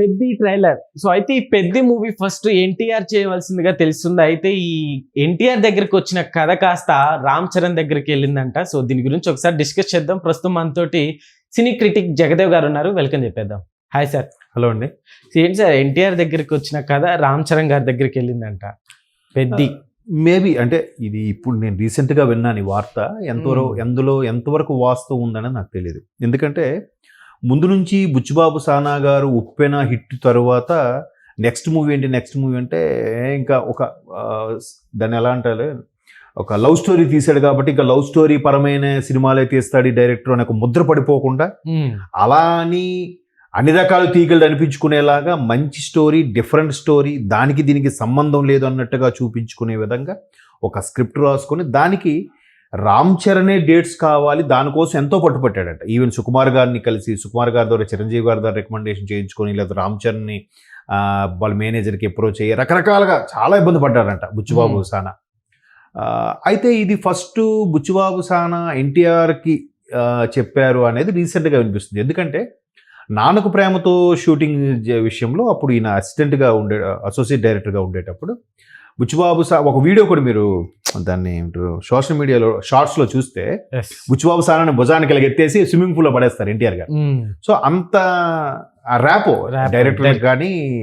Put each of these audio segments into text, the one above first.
పెద్ద trailer so అయితే ఈ పెద్ద మూవీ ఫస్ట్ ఎన్టీఆర్ చేయవలసిందిగా తెలుస్తుంది. అయితే ఈ ఎన్టీఆర్ దగ్గరికి వచ్చిన కథ కాస్త రామ్ చరణ్ దగ్గరికి వెళ్ళిందంట. సో దీని గురించి ఒకసారి డిస్కస్ చేద్దాం. ప్రస్తుతం మనతోటి సినీ క్రిటిక్ జగదేవ్ గారు ఉన్నారు. వెల్కమ్ చెప్పేద్దాం. హాయ్ సార్ హలో అండి. ఏంటి సార్ ఎన్టీఆర్ దగ్గరికి వచ్చిన కథ రామ్ చరణ్ గారి దగ్గరికి వెళ్ళిందంట. పెద్ది. మేబీ అంటే ఇది ఇప్పుడు నేను రీసెంట్గా విన్నాను ఈ వార్త. ఎంతవరకు Hmm. ఎందులో ఎంతవరకు వాస్తవం ఉందని నాకు తెలియదు ఎందుకంటే ముందు నుంచి బుచ్చిబాబు సానా గారు ఉప్పెన హిట్ తరువాత నెక్స్ట్ మూవీ ఏంటి నెక్స్ట్ మూవీ అంటే ఇంకా ఒక దాన్ని ఎలా అంటారు? ఒక లవ్ స్టోరీ తీశాడు కాబట్టి ఇంకా లవ్ స్టోరీ పరమైన సినిమాలే తీస్తాడు ఈ డైరెక్టర్ అని ఒక ముద్ర పడిపోకుండా అలా అని అన్ని రకాల తీగలు అనిపించుకునేలాగా మంచి స్టోరీ డిఫరెంట్ స్టోరీ దానికి దీనికి సంబంధం లేదు అన్నట్టుగా చూపించుకునే విధంగా ఒక స్క్రిప్ట్ రాసుకొని దానికి రామ్ చరణే డేట్స్ కావాలి దానికోసం ఎంతో పట్టుపట్టాడట. ఈవెన్ సుకుమార్ గారిని కలిసి సుకుమార్ గారి ద్వారా చిరంజీవి గారి ద్వారా రికమెండేషన్ చేయించుకొని లేదా రామ్ చరణ్ని వాళ్ళ మేనేజర్కి అప్రోచ్ అయ్యి రకరకాలుగా చాలా ఇబ్బంది పడ్డారంట బుచ్చిబాబు. సానా. అయితే ఇది ఫస్ట్ బుచ్చిబాబు సానా ఎన్టీఆర్కి చెప్పారు అనేది రీసెంట్గా వినిపిస్తుంది. ఎందుకంటే నాన్నకు ప్రేమతో షూటింగ్ విషయంలో అప్పుడు ఈయన అసిస్టెంట్గా ఉండే అసోసియేట్ డైరెక్టర్గా ఉండేటప్పుడు బుచ్చిబాబు సా ఒక వీడియో కూడా మీరు దాన్ని సోషల్ మీడియాలో షార్ట్స్లో చూస్తే బుచ్చిబాబు సారాన్ని భుజానికి ఇలా ఎత్తేసి స్విమ్మింగ్ పూల్లో పడేస్తారు ఎన్టీఆర్ గారు. సో అంత ర్యాపో డైరెక్టర్. కానీ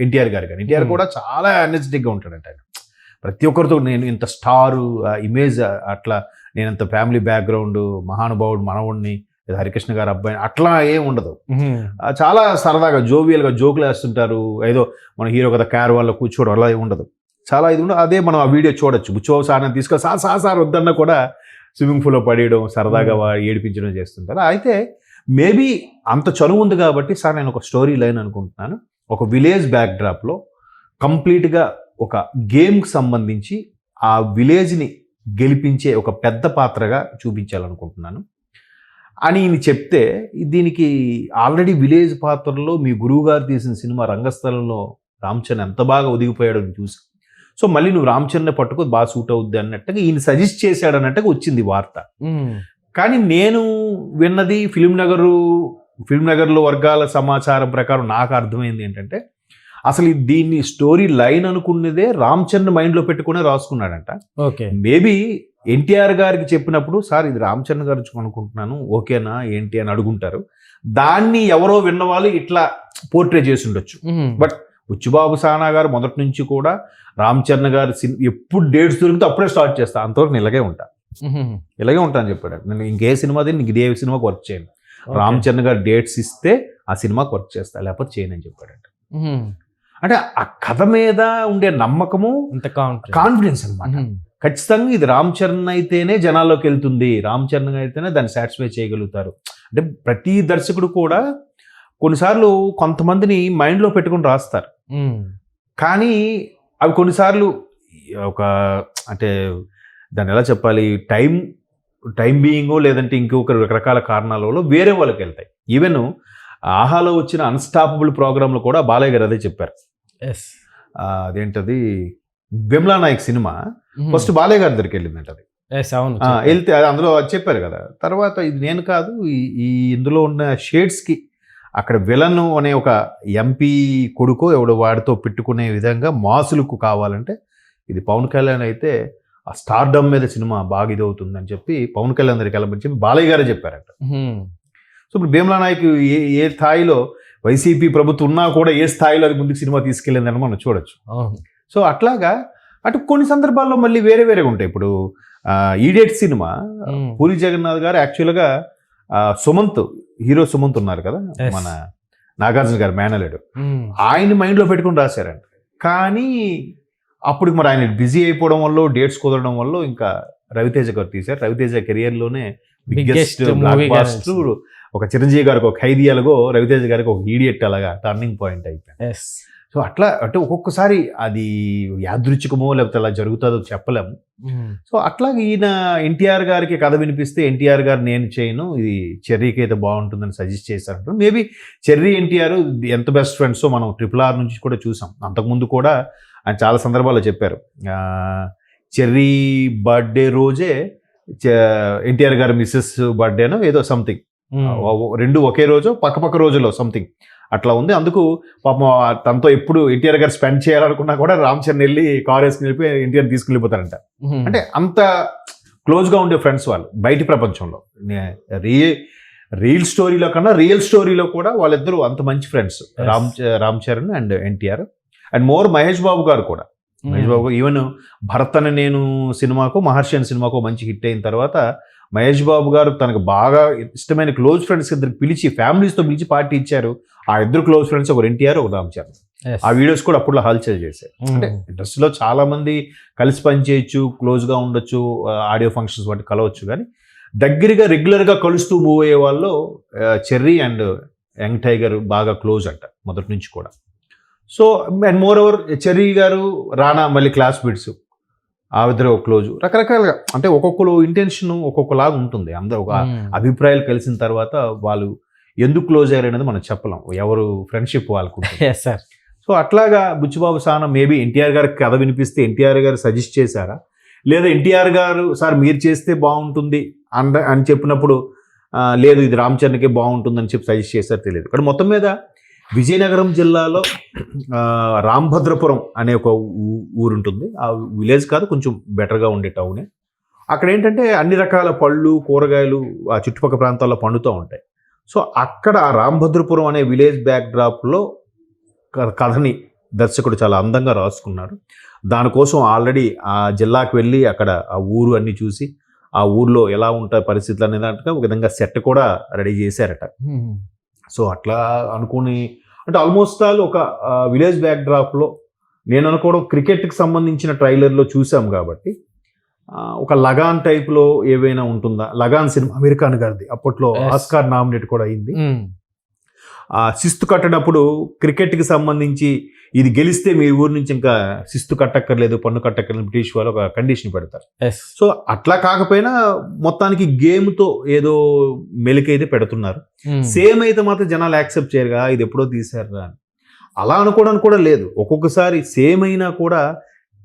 ఎన్టీఆర్ గారు కానీ. ఎన్టీఆర్ Hmm. కూడా చాలా ఎనర్జెటిక్గా ఉంటాడంట ఆయన. ప్రతి ఒక్కరితో నేను ఇంత స్టారు ఇమేజ్ అట్లా నేను ఇంత ఫ్యామిలీ బ్యాక్గ్రౌండ్ మహానుభావుడు మనవుడిని లేదా హరికృష్ణ గారు అబ్బాయి అట్లా ఏం ఉండదు. ఆ, చాలా సరదాగా జోవియల్గా జోకులు వేస్తుంటారు. ఏదో మన హీరో కదా కార్ వాళ్ళ కూర్చోవడం అలా ఉండదు. చాలా ఇది ఉండదు అదే మనం ఆ వీడియో చూడొచ్చు. బుచ్చో సార్ని తీసుకొని సార్ సార్ సార్ వద్దన్నా కూడా స్విమ్మింగ్ పూల్లో పడేయడం సరదాగా ఏడిపించడం చేస్తుంటారు. అయితే మేబీ అంత చనువు ఉంది కాబట్టి సార్ నేను ఒక స్టోరీ లైన్ అనుకుంటున్నాను. ఒక విలేజ్ బ్యాక్డ్రాప్లో కంప్లీట్గా ఒక గేమ్కి సంబంధించి ఆ విలేజ్ని గెలిపించే ఒక పెద్ద పాత్రగా చూపించాలనుకుంటున్నాను. అని ఈయన చెప్తే దీనికి ఆల్రెడీ విలేజ్ పాత్రలో మీ గురువు గారు తీసిన సినిమా రంగస్థలంలో రామ్ చరణ్ ఎంత బాగా ఒదిగిపోయాడో చూసి సో మళ్ళీ నువ్వు రామ్ చరణ్ పట్టుకో బాగా సూట్ అవుద్ది అన్నట్టుగా ఈయన సజెస్ట్ చేశాడు అన్నట్టుగా వచ్చింది వార్త. కానీ నేను విన్నది ఫిలిం నగరు ఫిలిం నగర్లో వర్గాల సమాచారం ప్రకారం నాకు అర్థమైంది ఏంటంటే అసలు దీన్ని స్టోరీ లైన్ అనుకున్నదే రామ్ చరణ్ మైండ్లో పెట్టుకునే రాసుకున్నాడంట. ఓకే. మేబీ ఎన్టీఆర్ గారికి చెప్పినప్పుడు సార్ ఇది రామ్ చరణ్ గారు అనుకుంటున్నాను ఓకేనా ఏంటి అని అడుగుంటారు. దాన్ని ఎవరో విన్నవాళ్ళు ఇట్లా పోర్ట్రే చేసి ఉండొచ్చు. బట్ బుచ్చిబాబు సానా గారు మొదటి నుంచి కూడా రామ్ చరణ్ గారు సిన్- ఎప్పుడు డేట్స్ దొరికితే అప్పుడే స్టార్ట్ చేస్తా. అంతవరకు నేను ఇలాగే ఉంటా. ఇలాగే ఉంటాను చెప్పాడు. నేను ఇంకే సినిమా నీకు ఇదే సినిమాకి వర్క్ చేయను. రామ్ చరణ్ గారు డేట్స్ ఇస్తే ఆ సినిమాకి వర్క్ చేస్తా లేకపోతే చేయను అని చెప్పాడు అంటే ఆ కథ మీద ఉండే నమ్మకము కాన్ఫిడెన్స్ అనమాట ఖచ్చితంగా ఇది రామ్ చరణ్ అయితేనే జనాల్లోకి వెళ్తుంది. రామ్ చరణ్ అయితేనే దాన్ని సాటిస్ఫై చేయగలుగుతారు. అంటే ప్రతి దర్శకుడు కూడా కొన్నిసార్లు కొంతమందిని మైండ్లో పెట్టుకుని రాస్తారు. కానీ అవి కొన్నిసార్లు ఒక అంటే దాన్ని ఎలా చెప్పాలి? టైం టైం బీయింగో లేదంటే ఇంకొక రకరకాల కారణాల వల్ల వేరే వాళ్ళకి వెళ్తాయి. ఈవెన్ ఆహాలో వచ్చిన అన్స్టాపబుల్ ప్రోగ్రాంలో కూడా బాలయ్య గారు అదే చెప్పారు. ఎస్ అదేంటది? బిమ్లా నాయక్ సినిమా. ఫస్ట్ బాలయ్య గారి దగ్గరికి వెళ్ళిందంట అది. వెళ్తే అది అందులో అది చెప్పారు కదా. తర్వాత ఇది నేను కాదు ఈ ఈ ఇందులో ఉన్న షేడ్స్కి అక్కడ విలన్ అనే ఒక ఎంపీ కొడుకో ఎవడో వాడితో పెట్టుకునే విధంగా మాసులకు కావాలంటే ఇది పవన్ కళ్యాణ్ అయితే ఆ స్టార్డమ్ మీద సినిమా బాగా ఇదవుతుందని చెప్పి పవన్ కళ్యాణ్ దగ్గరికి వెళ్ళమని చెప్పి బాలయ్య గారే చెప్పారట. సో ఇప్పుడు భీమ్లా నాయక్ ఏ ఏ స్థాయిలో వైసీపీ ప్రభుత్వం ఉన్నా కూడా ఏ స్థాయిలో అది ముందుకు సినిమా తీసుకెళ్ళిందని మనం చూడొచ్చు. సో అట్లాగా అటు కొన్ని సందర్భాల్లో మళ్ళీ వేరే వేరేగా ఉంటాయి. ఇప్పుడు ఈడేట్ సినిమా. పూరి జగన్నాథ్ గారు యాక్చువల్గా సుమంత్ హీరో సుమంత్ ఉన్నారు కదా. మన నాగార్జున గారు మేనలేడు మ్మ్. ఆయన మైండ్లో పెట్టుకుని రాశారంట. కానీ అప్పుడు మరి ఆయన బిజీ అయిపోవడం వల్ల డేట్స్ కుదరడం వల్ల ఇంకా రవితేజ గారు తీశారు. రవితేజ కెరియర్లోనే బిగ్గెస్ట్ బ్లాక్ బాస్టర్ ఒక చిరంజీవి గారికి ఒక ఖైదీ అలాగో రవితేజ గారికి ఒక ఈడియట్ అలాగా టర్నింగ్ పాయింట్ అయిపోయింది. సో అట్లా అంటే ఒక్కొక్కసారి అది యాదృచ్ఛికమో లేకపోతే అలా జరుగుతుందో చెప్పలేము. సో అట్లాగే ఈయన ఎన్టీఆర్ గారికి కథ వినిపిస్తే ఎన్టీఆర్ గారు నేను చేయను ఇది చెర్రీకి అయితే బాగుంటుందని సజెస్ట్ చేశారు మేబీ చెర్రీ ఎన్టీఆర్ ఎంత బెస్ట్ ఫ్రెండ్సో మనం ట్రిపుల్ ఆర్ నుంచి కూడా చూసాం. అంతకుముందు కూడా ఆయన చాలా సందర్భాల్లో చెప్పారు. చెర్రీ బర్త్డే రోజే ఎన్టీఆర్ గారి మిస్సెస్ బర్త్డేనో ఏదో సంథింగ్. రెండు ఒకే రోజు పక్క పక్క రోజుల్లో సంథింగ్. అట్లా ఉంది. అందుకు పాపం తనతో ఎప్పుడు ఎన్టీఆర్ గారు స్పెండ్ చేయాలనుకున్నా కూడా రామ్ చరణ్ వెళ్ళి కార్ వేసుకుని వెళ్ళిపోయి ఎన్టీఆర్ తీసుకుని వెళ్ళిపోతారంట అంటే అంత క్లోజ్గా ఉండే ఫ్రెండ్స్ వాళ్ళు బయటి ప్రపంచంలో. రీ రియల్ స్టోరీలో కన్నా రియల్ స్టోరీలో కూడా వాళ్ళిద్దరూ అంత మంచి friends. Ram Ram Charan and NTR and more Mahesh Babu garu కూడా. మహేష్ బాబు ఈవెన్ భరత్ అని నేను సినిమాకు మహర్షి అని సినిమాకు మంచి హిట్ అయిన తర్వాత మహేష్ బాబు గారు తనకు బాగా ఇష్టమైన క్లోజ్ ఫ్రెండ్స్ ఇద్దరు పిలిచి ఫ్యామిలీస్తో పిలిచి పార్టీ ఇచ్చారు. ఆ ఇద్దరు క్లోజ్ ఫ్రెండ్స్ ఒకరు ఎన్టీఆర్ ఒక రామ్ చరణ్. ఆ వీడియోస్ కూడా అప్పుడు హల్చల్ చేశారు అంటే ఇండస్ట్రీలో చాలా మంది కలిసి పనిచేయచ్చు క్లోజ్గా ఉండొచ్చు ఆడియో ఫంక్షన్స్ వాటి కలవచ్చు కానీ దగ్గరగా రెగ్యులర్గా కలుస్తూ మూవ్ అయ్యే వాళ్ళు చెర్రీ అండ్ యంగ్ టైగర్ బాగా క్లోజ్ అంట మొదటి నుంచి కూడా. So and moreover Cherry garu Rana మళ్ళీ క్లాస్ బిట్స్ ఆ ఇద్దరు క్లోజ్ రకరకాలుగా అంటే ఒక్కొక్కరు ఇంటెన్షన్ ఒక్కొక్కలాగా ఉంటుంది. అందరూ ఒక అభిప్రాయాలు కలిసిన తర్వాత వాళ్ళు ఎందుకు క్లోజ్ అయ్యారు అనేది మనం చెప్పలేం. ఎవరు ఫ్రెండ్షిప్ వాళ్ళకు సార్ సో అట్లాగా బుచ్చిబాబు సానా మేబీ ఎన్టీఆర్ గారికి కథ వినిపిస్తే ఎన్టీఆర్ గారు సజెస్ట్ చేశారా? లేదా ఎన్టీఆర్ గారు సార్ మీరు చేస్తే బాగుంటుంది అంద అని చెప్పినప్పుడు "ఆ, లేదు ఇది రామ్ చరణ్కే బాగుంటుంది అని చెప్పి సజెస్ట్ చేశారు తెలియదు. ఇక్కడ మొత్తం మీద విజయనగరం జిల్లాలో రాంభద్రపురం అనే ఒక ఊరుంటుంది. ఊరు ఉంటుంది ఆ విలేజ్ కాదు కొంచెం బెటర్గా ఉండే టౌనే. అక్కడ ఏంటంటే అన్ని రకాల పళ్ళు కూరగాయలు ఆ చుట్టుపక్కల ప్రాంతాల్లో పండుతూ ఉంటాయి. సో అక్కడ ఆ రాంభద్రపురం అనే విలేజ్ బ్యాక్ డ్రాప్లో కథని దర్శకుడు చాలా అందంగా రాసుకున్నాడు దానికోసం ఆల్రెడీ ఆ జిల్లాకు వెళ్ళి అక్కడ ఆ ఊరు అన్ని చూసి ఆ ఊర్లో ఎలా ఉంటాయి పరిస్థితులు అనే దాంట్లో ఒక విధంగా సెట్ కూడా రెడీ చేశారట. సో అట్లా అనుకుని అంటే ఆల్మోస్ట్ ఆల్ ఒక విలేజ్ బ్యాక్ డ్రాప్లో నేను అనుకోవడం క్రికెట్కి సంబంధించిన ట్రైలర్లో చూసాం కాబట్టి ఒక లగాన్ టైప్లో ఏవైనా ఉంటుందా? లగాన్ సినిమా అమెరికాన్ గారిది అప్పట్లో. ఆస్కార్ నామినేట్ కూడా అయింది. శిస్తు కట్టనప్పుడు క్రికెట్కి సంబంధించి ఇది గెలిస్తే మీ ఊరు నుంచి ఇంకా శిస్తు కట్టక్కర్లేదు పన్ను కట్టక్కర్లేదు బ్రిటిష్ వాళ్ళు ఒక కండిషన్ పెడతారు. ఎస్ సో అట్లా కాకపోయినా మొత్తానికి గేమ్తో ఏదో మెలికైతే పెడుతున్నారు. సేమ్ అయితే మాత్రం జనాలు యాక్సెప్ట్ చేయరుగా ఇది ఎప్పుడో తీసారా అని. అలా అనుకోవడానికి కూడా లేదు. ఒక్కొక్కసారి సేమ్ అయినా కూడా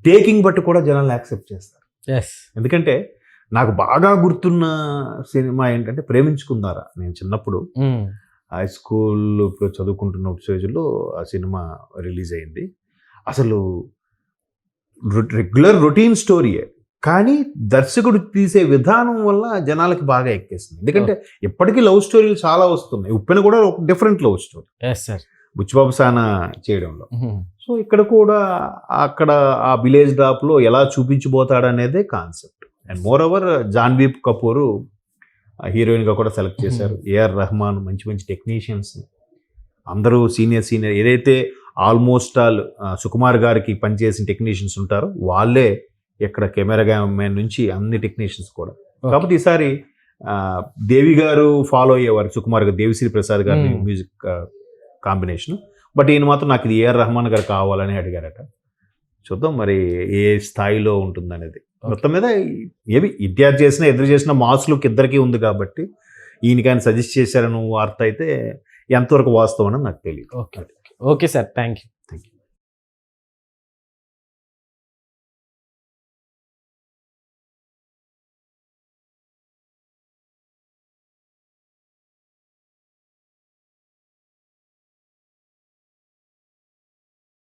టేకింగ్ బట్టి కూడా జనాలు యాక్సెప్ట్ చేస్తారు. ఎస్ ఎందుకంటే నాకు బాగా గుర్తున్న సినిమా ఏంటంటే ప్రేమించుకుందారా. నేను చిన్నప్పుడు హై స్కూల్ చదువుకుంటున్న స్టేజ్లో ఆ సినిమా రిలీజ్ అయింది. అసలు రెగ్యులర్ రొటీన్ స్టోరీయే కానీ దర్శకుడు తీసే విధానం వల్ల జనాలకి బాగా ఎక్కేసింది. ఎందుకంటే ఎప్పటికీ లవ్ స్టోరీలు చాలా వస్తున్నాయి. ఉప్పెన కూడా ఒక different love story sir Buchibabu Sana చేయడంలో. సో ఇక్కడ కూడా అక్కడ ఆ విలేజ్ డ్రాప్లో ఎలా చూపించబోతాడనేదే concept and moreover Janhvi Kapoor హీరోయిన్గా కూడా సెలెక్ట్ చేశారు. ఏఆర్ రెహమాన్ మంచి మంచి టెక్నీషియన్స్ అందరూ సీనియర్ సీనియర్ ఏదైతే ఆల్మోస్ట్ ఆల్ సుకుమార్ గారికి పనిచేసిన టెక్నీషియన్స్ ఉంటారో వాళ్ళే ఇక్కడ కెమెరా మ్యాన్ నుంచి అన్ని టెక్నీషియన్స్ కూడా. కాబట్టి ఈసారి దేవి గారు ఫాలో అయ్యేవారు సుకుమార్ గారు దేవిశ్రీ ప్రసాద్ గారి Hmm. మ్యూజిక్ కాంబినేషన్ బట్ ఈయన మాత్రం నాకు ఇది ఏఆర్ రెహమాన్ గారు కావాలని అడిగారట. చూద్దాం మరి ఏ స్థాయిలో ఉంటుందనేది. మొత్తం మీద ఏవి ఇద్దరు చేసినా ఎదురు చేసిన మాస్ లుక్ ఇద్దరికి ఉంది కాబట్టి ఈయనకి ఆయన సజెస్ట్ చేశారని వార్త అయితే ఎంతవరకు వాస్తవం అని నాకు తెలియదు okay. Okay sir. Thank you